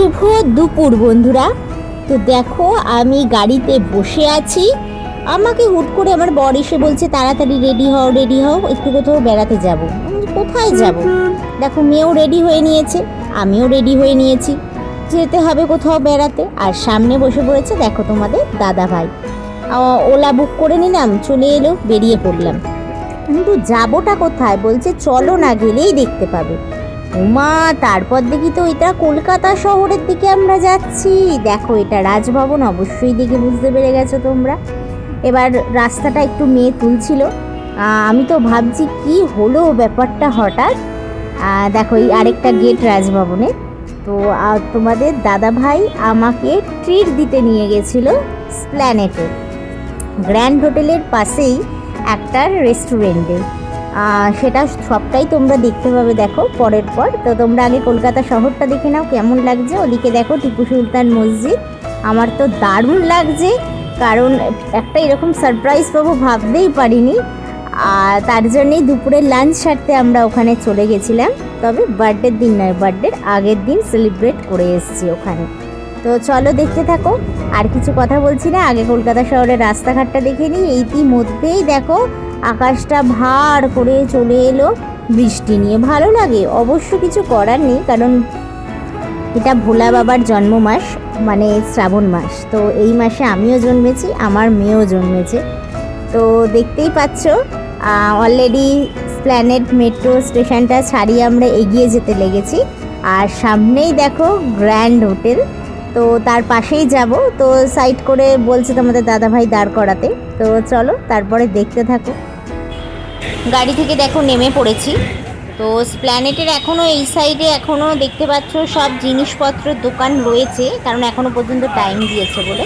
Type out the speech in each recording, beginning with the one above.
শুভ দুপুর, বন্ধুরা। তো দেখো, আমি গাড়িতে বসে আছি। আমাকে হুট করে আমার বর এসে বলছে, তাড়াতাড়ি রেডি হও রেডি হও, একটু কোথাও বেড়াতে যাব। কোথায় যাব? দেখো, মেয়েও রেডি হয়ে নিয়েছে, আমিও রেডি হয়ে নিয়েছি। যেতে হবে কোথাও বেড়াতে। আর সামনে বসে পড়েছে, দেখো তোমাদের দাদা ভাই। ওলা বুক করে নিলাম, চলে এলো, বেরিয়ে পড়লাম। কিন্তু যাবোটা কোথায়? বলছে, চলো না গেলেই দেখতে পাবে। উমা, তারপর দেখি তো এটা কলকাতা শহরের দিকে আমরা যাচ্ছি। দেখো, এটা রাজভবন, অবশ্যই দেখে বুঝতে পেরে গেছো তোমরা। এবার রাস্তাটা একটু মেয়ে তুলছিল। আমি তো ভাবছি, কি হলো ব্যাপারটা হঠাৎ? দেখো, এই আরেকটা গেট রাজভবনে। তো তোমাদের দাদা ভাই আমাকে ট্রিট দিতে নিয়ে গেছিল স্প্ল্যানেটে গ্র্যান্ড হোটেলের পাশেই একটা রেস্টুরেন্টে সেটা সবটাই তোমরা দেখতে পাবে, দেখো, পরের পর। তো তোমরা আগে কলকাতা শহরটা দেখে নাও, কেমন লাগছে। ওদিকে দেখো, টিপু সুলতান মসজিদ। আমার তো দারুণ লাগছে, কারণ একটা এরকম সারপ্রাইজ পাবো ভাবতেই পারিনি। আর তার জন্যেই দুপুরের লাঞ্চ সারতে আমরা ওখানে চলে গেছিলাম। তবে বার্থডের দিন নয় বার্থডের আগের দিন সেলিব্রেট করে এসেছি ওখানে। তো চলো দেখতে থাকো। আর কিছু কথা বলছি না, আগে কলকাতা শহরের রাস্তাঘাটটা দেখে নিই। ইতিমধ্যেই দেখো আকাশটা ভার করে চলে এলো বৃষ্টি নিয়ে। ভালো লাগে, অবশ্য কিছু করার নেই, কারণ এটা ভোলা বাবার জন্ম মাস মানে শ্রাবণ মাস। তো এই মাসে আমিও জন্মেছি, আমার মেয়েও জন্মেছে। তো দেখতেই পাচ্ছ অলরেডি প্ল্যানেট মেট্রো স্টেশনটা ছাড়িয়ে আমরা এগিয়ে যেতে লেগেছি। আর সামনেই দেখো গ্র্যান্ড হোটেল তো তার পাশেই যাব। তো সাইড করে বলছে তোমাদের দাদাভাই দাঁড় করাতে। তো চলো, তারপরে দেখতে থাকো। গাড়ি থেকে দেখো নেমে পড়েছি। তো স্প্ল্যানেটের এখনও এই সাইডে এখনও দেখতে পাচ্ছ সব জিনিসপত্রের দোকান রয়েছে কারণ এখনও পর্যন্ত টাইম দিয়েছে বলে।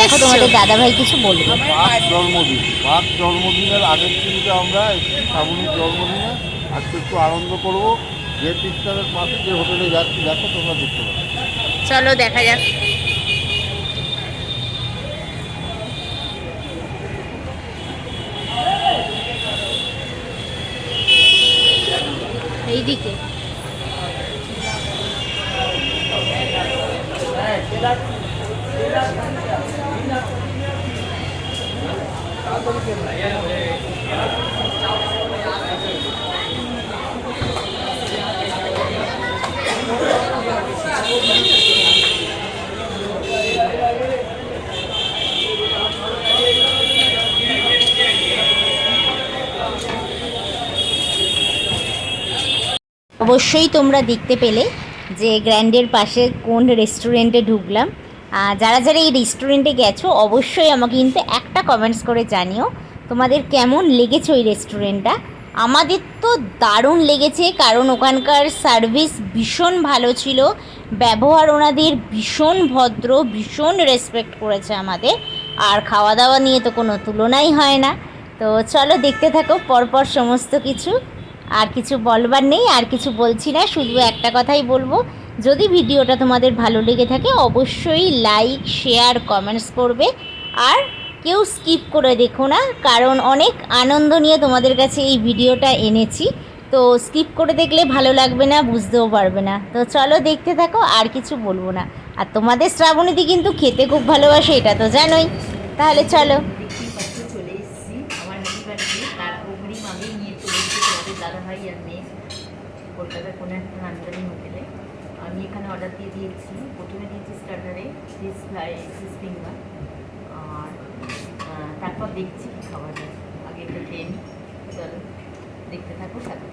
দেখো তোমাদের দাদাভাই কিছু বলবে। জন্মদিন পাঁচ জন্মদিনের আগের দিনকে আমরা শ্রাবণীর জন্মদিনে আজকে একটু আনন্দ করব। যে পিকচারের পাশে যে হোটেলে যাচ্ছি দেখো তোমরা দেখতে পাবে। চলো দেখা যাক। এইদিকে। অবশ্যই তোমরা দেখতে পেলে যে গ্র্যান্ডের পাশে কোন রেস্টুরেন্টে ঢুকলাম। যারা যারা এই রেস্টুরেন্টে গেছো, অবশ্যই আমাকে কিন্তু একটা কমেন্টস করে জানিও, তোমাদের কেমন লেগেছে ওই রেস্টুরেন্টটা আমাদের তো দারুণ লেগেছে, কারণ ওখানকার সার্ভিস ভীষণ ভালো ছিল, ব্যবহার ওনাদের ভীষণ ভদ্র, ভীষণ রেসপেক্ট করেছে আমাদের, আর খাওয়া দাওয়া নিয়ে তো কোনো তুলনাই হয় না। তো চলো দেখতে থাকো, পরপর সমস্ত কিছু। আর কিছু বলবার নেই, আর কিছু বলছি না, শুধু একটা কথাই বলব। যদি ভিডিওটা তোমাদের ভালো লেগে থাকে, অবশ্যই লাইক শেয়ার কমেন্টস করবে। আর কেউ স্কিপ করে দেখো না, কারণ অনেক আনন্দ নিয়ে তোমাদের কাছে এই ভিডিওটা এনেছি। তো স্কিপ করে দেখলে ভালো লাগবে না, বুঝতেও পারবে না। তো চলো দেখতে থাকো, আর কিছু বলব না। আর তোমাদের শ্রাবণীদি কিন্তু খেতে খুব ভালোবাসে, এটা তো জানোই। তাহলে চলো দেখতেই পাচ্ছ চলে এসেছি আমার নানি বাড়িতে তার অগ্রিম আগে নিয়ে চলে এসেছি তোমাদের দাদা ভাই আর মেয়ে কলকাতার কোনো একটা নান্দনী হোটেলে আমি এখানে অর্ডার দিয়ে দিয়েছি প্রথমে দিয়েছি স্টার্টারে ফিস ফ্রাই ফিস আর তারপর দেখছি কী খাওয়া যায় আগে এটা খেয়ে নিই চলো দেখতে থাকো সাথে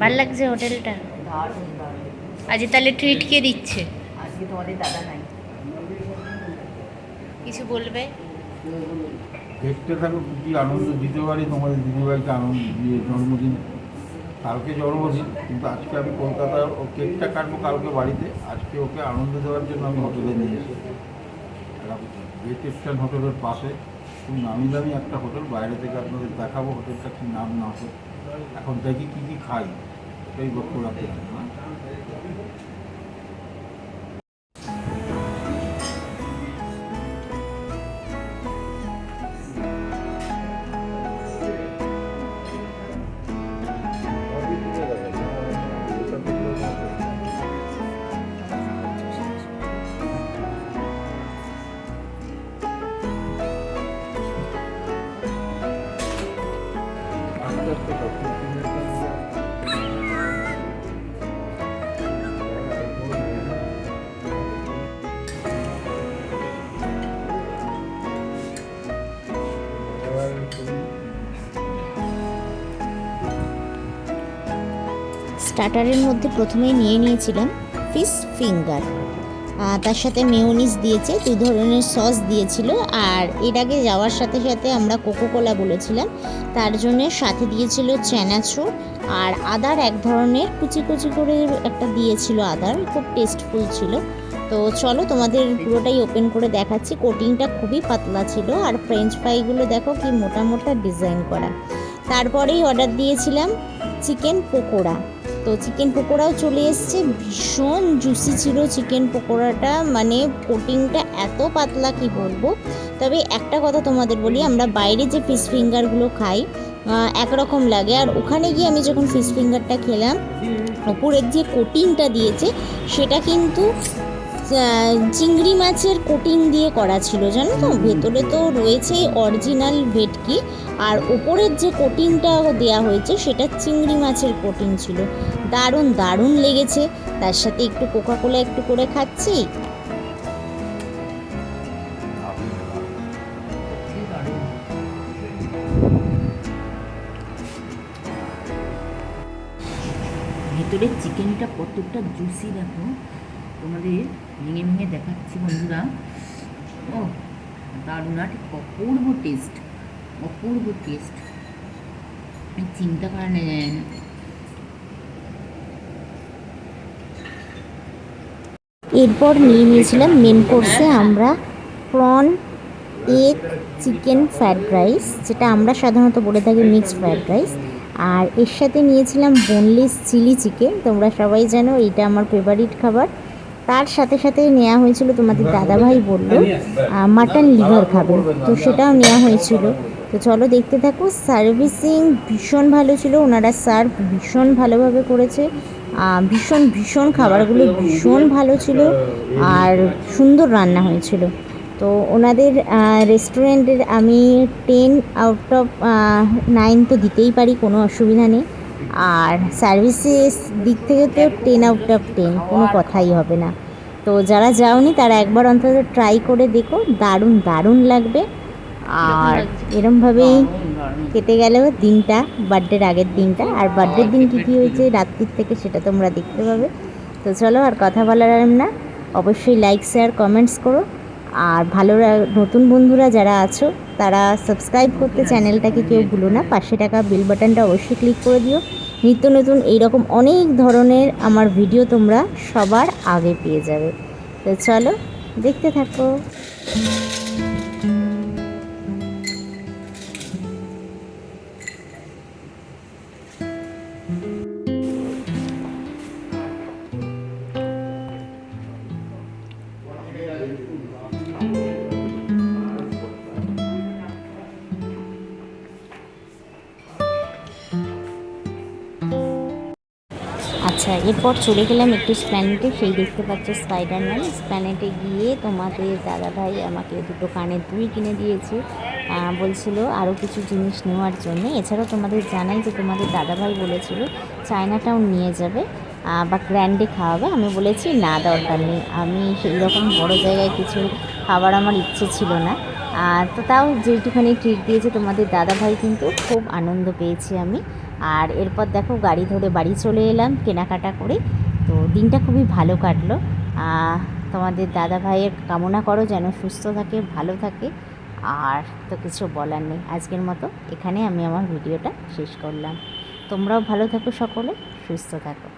ভালো লাগছে হোটেলটা? দারুণ দারুণ। আজ তাহলে ট্রিট কে দিচ্ছে? আজকে তোমাদের দাদা নাই। কিছু বলবে? দেখতে থাকো কি আনন্দ দিতে পারি তোমাদের দিদিভাইকে আনন্দ দিয়ে জন্মদিন। কালকে জন্মদিন, কিন্তু আজকে আমি কলকাতার ও কেকটা কাটবো কালকে বাড়িতে। আজকে ওকে আনন্দ দেওয়ার জন্য আমি হোটেলে নিয়ে এসেছি। গ্রেট হোটেলের পাশে, খুব নামি দামি একটা হোটেল। বাইরে থেকে আপনাদের দেখাবো হোটেলটা কি নাম না হোটেল। এখন দেখি কী কী খাই। সেই লক্ষ্য রাখতে না? স্টার্টারের মধ্যে প্রথমেই নিয়ে নিয়েছিলাম ফিশ ফিঙ্গার। তার সাথে মেয়োনিজ দিয়েছে, দুই ধরনের সস দিয়েছিল, আর এর আগে যাওয়ার সাথে সাথে আমরা কোকোকোলা বলেছিলাম, তার জন্য সাথে দিয়েছিল চ্যানাচুর আর আদার এক ধরনের কুচি কুচি করে একটা দিয়েছিল আদার, খুব টেস্টফুল ছিল। তো চলো তোমাদের পুরোটাই ওপেন করে দেখাচ্ছি কোটিংটা খুবই পাতলা ছিল, আর ফ্রেঞ্চ ফ্রাইগুলো দেখো কি মোটা মোটা ডিজাইন করা। তারপরেই অর্ডার দিয়েছিলাম চিকেন পকোড়া। তো চিকেন পকোড়াও চলে এসছে। ভীষণ জুসি ছিল চিকেন পকোড়াটা। মানে কোটিংটা এত পাতলা কি বলব? তবে একটা কথা তোমাদের বলি, আমরা বাইরে যে ফিশ ফিঙ্গারগুলো খাই একরকম লাগে। আর ওখানে গিয়ে আমি যখন ফিশ ফিঙ্গারটা খেলাম, ওপরের যে কোটিংটা দিয়েছে, সেটা কিন্তু চিংড়ি মাছের কোটিং দিয়ে করা ছিল, জানো তো? ভেতরে তো রয়েছে অরিজিনাল ভেটকি। আর ওপরের যে কোটিংটা দেওয়া হয়েছে, সেটা চিংড়ি মাছের কোটিং ছিল। দারুণ দারুণ লেগেছে। তার সাথে একটু কোকা কোলা একটু করে খাচ্ছি। ভেতরের চিকেনটা কতটা জুসি দেখো। তোমাদের ভেঙে ভেঙে দেখাচ্ছি বন্ধুরা। ও, দারুণ, আর অপূর্ব টেস্ট অপূর্ব টেস্ট চিন্তা করা যায় না এরপর নিয়ে নিয়েছিলাম মেন কোর্সে আমরা prawn egg chicken fried rice যেটা আমরা সাধারণত বলে থাকি মিক্সড ফ্রায়েড রাইস আর এর সাথে নিয়েছিলাম বোনলেস চিলি চিকেন তোমরা সবাই জানো এটা আমার ফেভারিট খাবার। তার সাথে সাথে নেওয়া হয়েছিল তোমাদের দাদাভাই বলল মাটন লিভার খাবে, তো সেটাও নেওয়া হয়েছিল। তো চলো দেখতে থাকো সার্ভিসিং ভীষণ ভালো ছিল, ওনারা সার্ভ ভীষণ ভালোভাবে করেছে। ভীষণ ভীষণ খাবারগুলো ভীষণ ভালো ছিল আর সুন্দর রান্না হয়েছিল। তো ওনাদের রেস্টুরেন্টের আমি টেন আউট অফ নাইন তো দিতেই পারি, কোনো অসুবিধা নেই। আর সার্ভিসেস দিক থেকে তো টেন আউট অফ টেন কোনো কথাই হবে না। তো যারা যাওনি তারা একবার অন্তত ট্রাই করে দেখো, দারুণ দারুণ লাগবে। আর এরমভাবেই কেটে গেল দিনটা বার্থডের আগের দিনটা। আর বার্থডের দিন কী কী হয়েছে রাত্রির থেকে সেটা তোমরা দেখতে পাবে। তো চলো আর কথা বলার না। অবশ্যই লাইক শেয়ার কমেন্টস করো। আর ভালো নতুন বন্ধুরা যারা আছো তারা সাবস্ক্রাইব করতে চ্যানেলটাকে কেউ ভুলো না। পাশে টাকা বেল বাটনটা অবশ্যই ক্লিক করে দিও। নিত্য নতুন এইরকম অনেক ধরনের আমার ভিডিও তোমরা সবার আগে পেয়ে যাবে। তো চলো দেখতে থাকো। আচ্ছা এরপর চলে গেলাম একটু স্প্ল্যানেটে। সেই দেখতে পাচ্ছ স্পাইডারম্যান। স্প্ল্যানেটে গিয়ে তোমাদের দাদাভাই আমাকে দুটো কানের দুল কিনে দিয়েছে। বলছিল আরও কিছু জিনিস নেওয়ার জন্য। এছাড়াও তোমাদের জানাই যে তোমাদের দাদাভাই বলেছিল চায়না টাউন নিয়ে যাবে বা গ্র্যান্ডে খাওয়াবে। আমি বলেছি, না, দরকার নেই। আমি সেই রকম বড় জায়গায় কিছু খাবার আমার ইচ্ছে ছিল না। আর তো তাও যেটুখানি ট্রিট দিয়েছে তোমাদের দাদাভাই কিন্তু খুব আনন্দ পেয়েছি আমি। আর এরপর দেখো গাড়ি ধরে বাড়ি চলে এলাম, কেনাকাটা করে। তো দিনটা খুবই ভালো কাটলো। তোমাদের দাদা ভাইয়ের কামনা করো যেন সুস্থ থাকে, ভালো থাকে। আর তো কিছু বলার নেই, আজকের মতো এখানে আমি আমার ভিডিওটা শেষ করলাম। তোমরাও ভালো থাকো সকলে, সুস্থ থাকো।